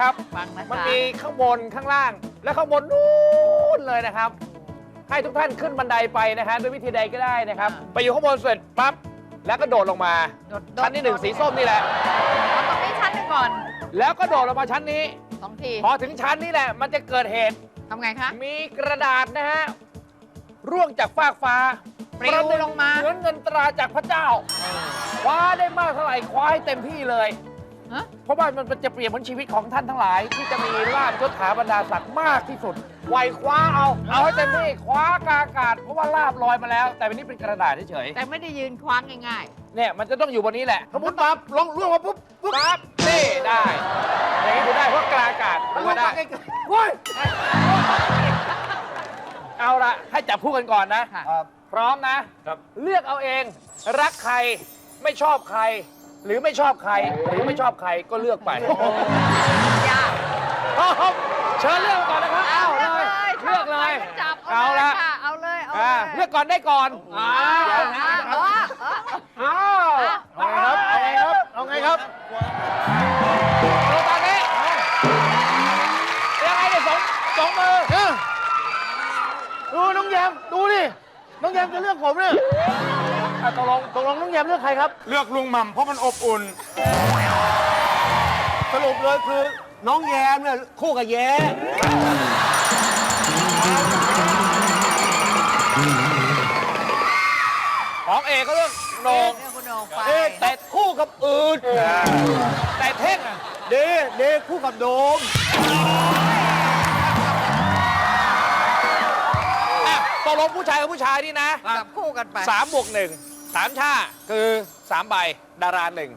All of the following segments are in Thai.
ครับ ฟังนะคะมันมีข้างบนข้างล่าง และข้างบนนู้นเลยนะครับ ให้ทุกท่านขึ้นบันไดไปนะฮะด้วยวิธีใดก็ได้นะครับ ไปอยู่ข้างบนเสร็จปั๊บแล้วก็โดดลงมาโดดโดดชั้นที่หนึ่งสีส้มนี่แหละ เอาตรงนี้ชั้นหนึ่งก่อนแล้วก็โดดลงมาชั้นนี้ สองทีพอถึงชั้นนี้แหละ มันจะเกิดเหตุ ทำไงคะ มีกระดาษนะฮะ ร่วงจากฟากฟ้าปลิวลงมา เหมือนเงินตราจากพระเจ้า คว้าได้มากเท่าไหร่คว้าให้เต็มที่เลย ฮะ เพราะว่ามันจะเปรียบเหมือนชีวิตของท่านทั้งหลาย ที่จะมีลาภยศถาบรรดาศักดิ์มากที่สุดไวคว้าเอา เอาให้เต็มที่คว้ากาอากาศ เพราะว่าลาบลอยมาแล้ว แต่วันนี้เป็นกระดาษเฉยแต่ไม่ได้ยืนคว้างง่ายๆเนี่ยมันจะต้องอยู่บนนี้แหละสมมติปั๊บลงร่วงมาปุ๊บปั๊บนี่ได้อย่างนี้ถือได้เพราะกลางอากาศถือว่าได้เว้ยเอาละให้จับคู่กันก่อนนะๆค่ะ พร้อมนะเลือกเอาเอง รักใครไม่ชอบใคร หรือไม่ชอบใคร หรือไม่ชอบใครก็เลือกไปยากพร้อมเชิญเลือกก่อนนะครับเอาเอาเลเลยยเลือกเลยจับเอาละค่ะเอาเลยเอาอ่าเลยเลือกก่อนได้ก่อนอ้าเอาวนะเออเอออ้าวเอาไงครับเอาไงครับเอาไงครับดูตอนนี้ยังไงเนี่ยสองสองมือดูน้องแยมดูดิน้องแยมจะเลือกผมเนี่ย อะตกลงตกลงน้องแยมเลือกใครครับ เลือกลุงหม่ำเพราะมันอบอุ่น สรุปเลยคือน้องแยมเนี่ยคู่กับแย้ของเอกก็เลือกโหนงเรื่องคุณโหนงไป เอ๊ะแต่คู่กับอื่นแต่เท่งอะเดเดคู่กับโดม อะตกลงผู้ชายกับผู้ชายนี่นะจับคู่กันไปสามบวกหนึ่ง สามชาคือสามใบดาราหนึ่ง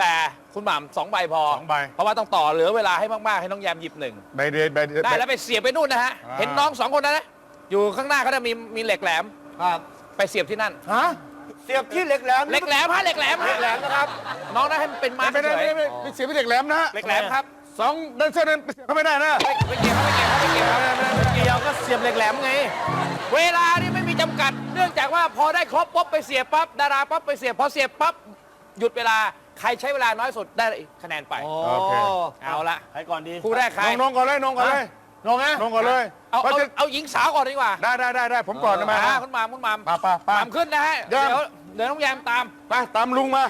แต่คุณหม่ำสองใบพอ สองใบ เพราะว่าต้องต่อเหลือเวลาให้มาก ๆ ให้น้องแยมหยิบหนึ่ง ใบเดยใบเดยได้แล้วไปเสียบไปนู่นนะฮะ อ่า เห็นน้องสองคนนั้นนะ อยู่ข้างหน้าเขาจะมีมีเหล็กแหลม ครับไปเสียบที่นั่น ฮะเสียบที่เหล็กแหลมเหล็กแหลมฮะเหล็กแหลมเหล็กแหลมนะครับ น้องนะให้มันเป็นมาร์กไม่ได้เฉไม่ยได้ไม่ได้ไม่เสียบไปเด็กแหลมนะฮะเหล็กแหลมครับสองแดนเซอร์นั้นไปเสียบเขาไม่ได้นะไม่ไม่เกี่ยวครับไม่เกี่ยวครับไม่เกี่ยวครับ เกี่ยวก็เสียบเหล็กแหลมไง เวลานี่ไม่มี จำกัด เนื่องจากว่าพอได้ครบปุ๊บไปเสียบปั๊บดาราปั๊บไปเสียบพอเสียบปั๊บหยุดเวลาใครใช้เวลาน้อยสุดได้คะแนนไป โอเค เอาละใครก่อนดีคู่แรกใครน้องน้องก่อนเลยน้องก่อนเลยน้องนะน้องก่อนเลยเอาเพราะเอาจะเอาหญิงสาวก่อนดีกว่าได้ได้ได้ได้ผมก่อนนะมาอ่าคุณหมามคุณหมามมาป่ะหป่ะมามขึ้นนะฮะเดี๋เดี๋ยวยวเดี๋ยวน้องแยมตามไปตามลุงมา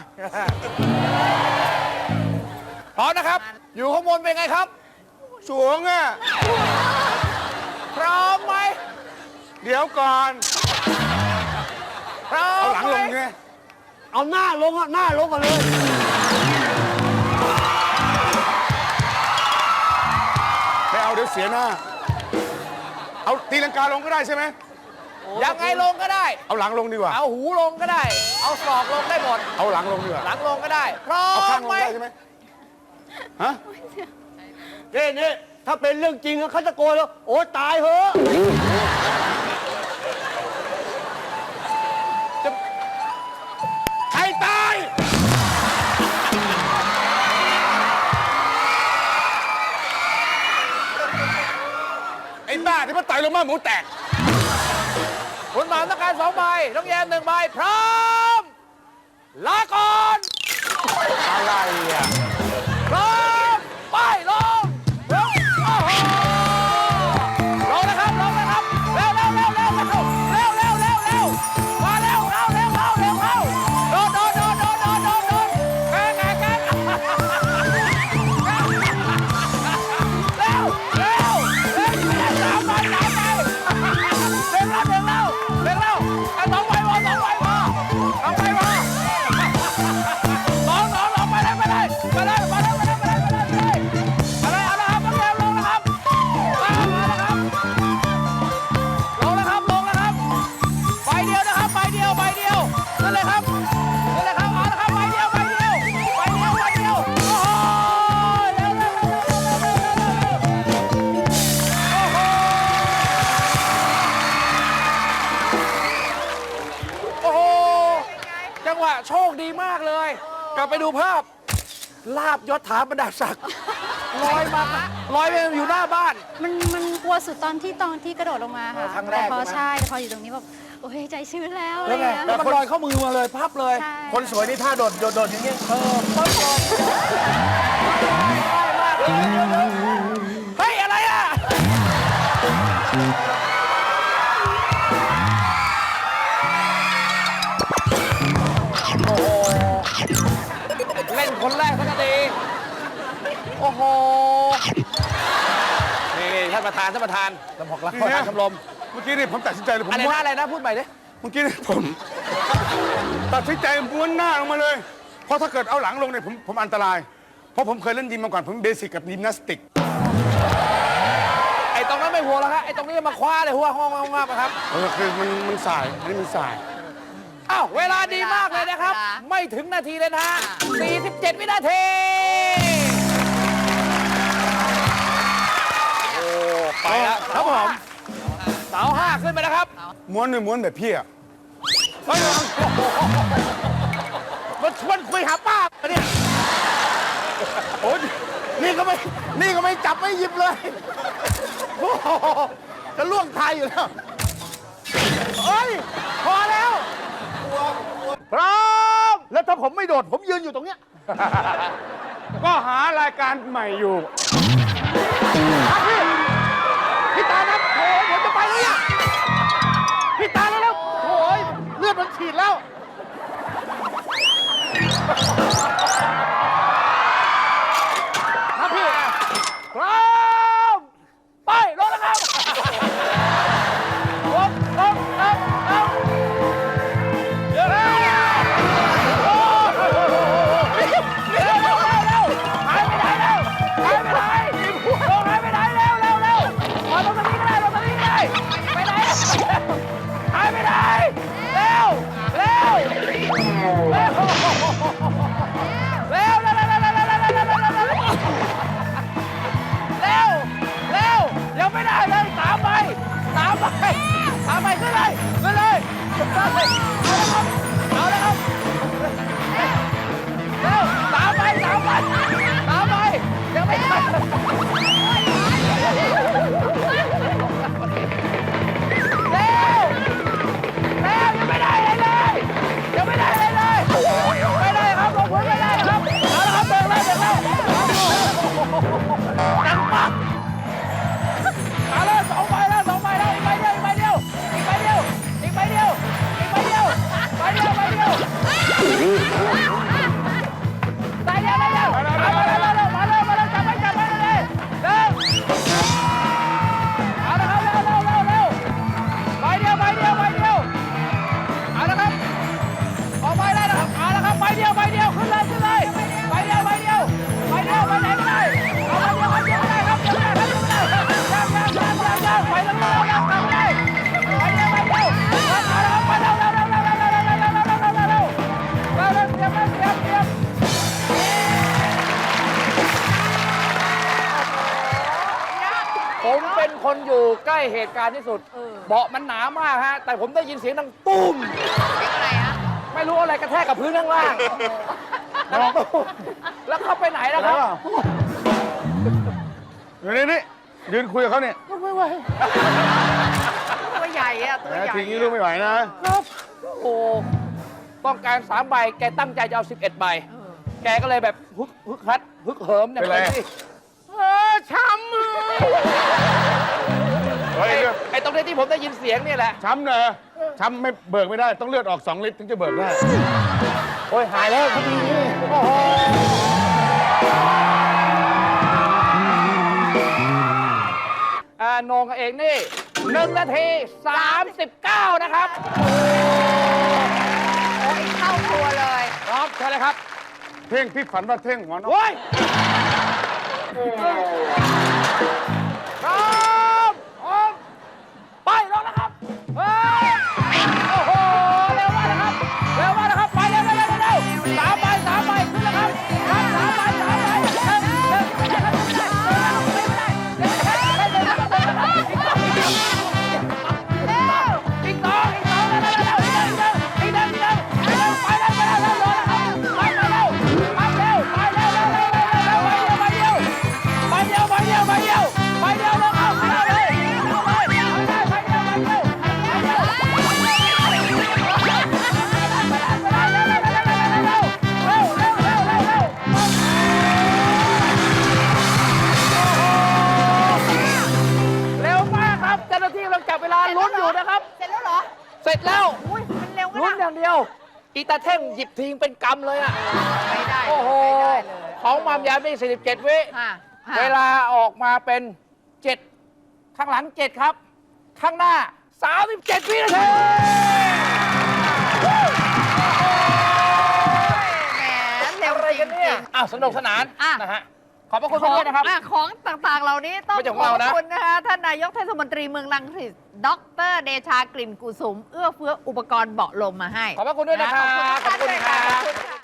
พร้อมนะครับ อยู่ข้างบนเป็นไงครับสูงอะพร้อมไหมเดี๋ยวก่อนพร้อม เอาหลังลงไหมไงเอาหน้าลงอะหน้าลงกันเลย ไม่เอาเดี๋ยวเสียหน้า เอาตีลังกาลงก็ได้ใช่ไหม ยังไงลงก็ได้ เอาหลังลงดีกว่า เอาหูลงก็ได้ เอาศอกลงได้หมด เอาหลังลงดีกว่า หลังลงก็ได้พร้อเอาข้างมลงไหมได้ใช่ไหมฮะ นี่นี่ถ้าเป็นเรื่องจริงอะเขาตะโกนแล้ว โอ้ตายเหอะ ลงมาหมูแตก คุณหมาต้องการสองใบน้องแยมหนึ่งใบพร้อมลาก่อน งหวะโชคดีมากเลย กลับไปดูภาพ ลาบยศถาบรรดาศักดิ์ลอยมาลอยไปอยู่หน้าบ้าน มันมันกลัวสุดตอนที่ตอนที่กระโดดลงมาค่ะครั้งแรกแต่พอใช่ไหม ใช่แต่พออยู่ตรงนี้แบบโอ้ยใจชื้นแล้วอะไรแล้วไงเงี้ยแล้วมันลอยเข้ามือมาเลยพับเลย ใช่คนสวยนี่ท่าโดดโดดโดดอย่างเงี้ย เออปั๊บลง ปานท่านประธานลำหอกลำกอระธานชมรมเมื่อกี้นี่ผมตัดสินใจเลยผมอะไรหน้าอะไรนะพูดใหม่ดิเมื่อกี้นี่ผม ตัดสินใจม้วนหน้าลงมาเลย เพราะถ้าเกิดเอาหลังลงเนี่ยผมผมอันตราย เพราะผมเคยเล่นยิมมาก่อนผมเบสิกกับยิมนาสติก ไอ้ตรงนั้นไม่หัวแล้วฮะไอ้ตรงนี้มาคว้าเลยหัวห้องห้องครับเออคือมันมันสายอันนี้มันสาย อ้าวเวลาดีมากเลยนะครับ ไม่ถึงนาทีเลยนะฮะ47 วินาที ไปแล้วครับผมเสาห้าขึ้นไปแล้วครับ ม้วนหนึ่งม้วนแบบพี่อะเฮ้ยมาชวนคุยหาป้าเนี่ยโอ้ยนี่ก็ไม่นี่ก็ไม่จับไม่หยิบเลยโอ้โหจะล่วงไทยอยู่แล้วเอ้ยพอแล้วพร้อมแล้วถ้าผมไม่โดด ผมยืนอยู่ตรงเนี้ยก็หารายการใหม่อยู่พี่ เหตุการณ์ที่สุด เบาะมันหนามากฮะ แต่ผมได้ยินเสียงดังตุ้ม อะไรฮะไม่รู้อะไรกระแทกกับพื้นข้างล่างดังตุ้มแล้วเข้าไปไหนแล้วครับ อยู่นี่นี่ยืนคุยกับเขาเนี่ยไม่ไหวตัวใหญ่อะตัวใหญ่ทีนี้ลูกไม่ไหวนะ โอ้ต้องการสามใบ แกตั้งใจจะเอาสิบเอ็ดใบ แกก็เลยแบบฮึกฮึกฮัดฮึกเหิมเนี่ยเป็นไเออช้ำเลย เฮ้ยเลือดไอ้ตรงนี้ที่ผมได้ยินเสียงเนี่ยแหละ ช้ำเนอะช้ำไม่เบิกไม่ได้ต้องเลือดออกสองลิตรถึงจะเบิกได้ โอ้ยหายแล้วพอดีนโอ้โหอ่นงกับเองนี่หนึ่งนาทีสามสิบเก้านะครับโอ้ยเข้าตัวเลยพร้อมใช่เลยครับ เท่งพี่ฝันว่าเท่งหัวนก โอ้ย อีตาเท่งหยิบทิ้งเป็นกำเลยอะ ไม่ได้โอ้โห ไม่ได้เลย ของมามยามนี่47 วิ ค่ะค่ะ เวลาออกมาเป็น 7 ข้างหลัง 7 ครับ ข้างหน้า 37 วินาทีแหมเร็วอะไรจริกันเนี่ยงอ้าวสนุกสนานอะ นะฮะ ขอบพระๆคุณด้วยนะครับของของต่างๆ เหล่านี้ต้องไม่ใช่ของขอเราบนะคุณนะคะท่านนายกเทศมนตรีเมืองลังสิตดรเดชากลิ่นกุสุม เอื้อเฟื้ออุปกรณ์เบาะลมมาให้ขอบพระคุณด้วยนะครับ ขอบคุณขอบคุณครับขอบคุณค่ะ